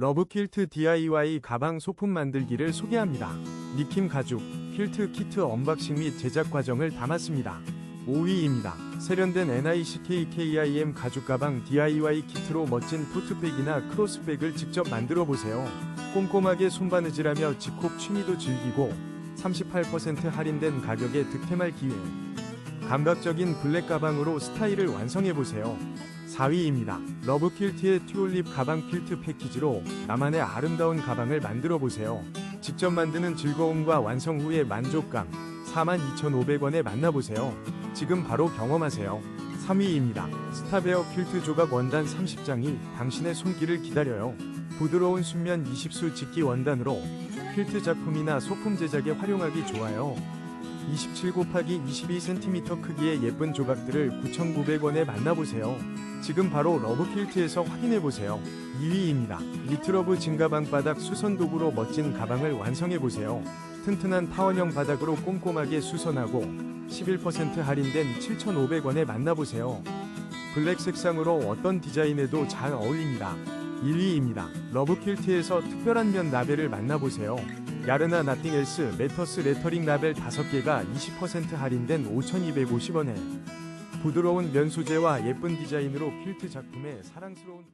러브퀼트 DIY 가방 소품 만들기를 소개합니다. 니킴 가죽, 퀼트 키트 언박싱 및 제작 과정을 담았습니다. 5위입니다. 세련된 NICKKIM 가죽 가방 DIY 키트로 멋진 토트백이나 크로스백을 직접 만들어 보세요. 꼼꼼하게 손바느질하며 집콕 취미도 즐기고 38% 할인된 가격에 득템할 기회. 감각적인 블랙 가방으로 스타일을 완성해 보세요. 4위입니다. 러브 퀼트의 튜올립 가방 퀼트 패키지로 나만의 아름다운 가방을 만들어 보세요. 직접 만드는 즐거움과 완성 후의 만족감 42,500원에 만나보세요. 지금 바로 경험하세요. 3위입니다. 스타베어 퀼트 조각 원단 30장이 당신의 손길을 기다려요. 부드러운 순면 20수 직기 원단으로 퀼트 작품이나 소품 제작에 활용하기 좋아요. 27 곱하기 22cm 크기의 예쁜 조각들을 9,900원에 만나보세요. 지금 바로 러브퀼트에서 확인해보세요. 2위입니다. 리트러브 진가방 바닥 수선 도구로 멋진 가방을 완성해보세요. 튼튼한 타원형 바닥으로 꼼꼼하게 수선하고 11% 할인된 7,500원에 만나보세요. 블랙 색상으로 어떤 디자인에도 잘 어울립니다. 1위입니다. 러브퀼트에서 특별한 면 라벨을 만나보세요. 야르나 나띵엘스 메터스 레터링 라벨 5개가 20% 할인된 5,250원에 부드러운 면 소재와 예쁜 디자인으로 퀼트 작품에 사랑스러운